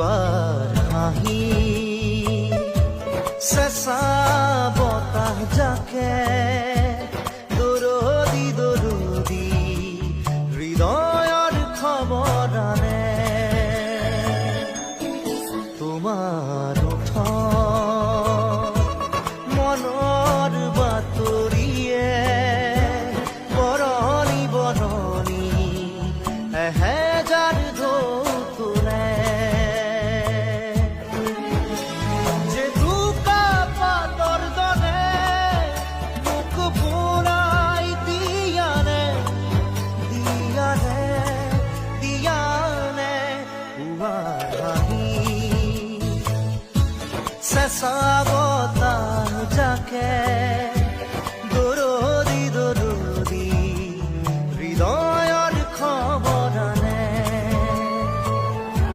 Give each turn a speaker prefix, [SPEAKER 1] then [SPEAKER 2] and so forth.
[SPEAKER 1] দুৱাৰ হাঁহি। চেঁচা বতাহ জাকে দৰদি দৰদি হৃদয়ৰ খবৰ আনে। তোমাৰ ওঠৰ মনৰ বাতৰিয়ে বৰণি বৰণি এহেজাৰ হাঁহি চেঁচা বতাহ জাকে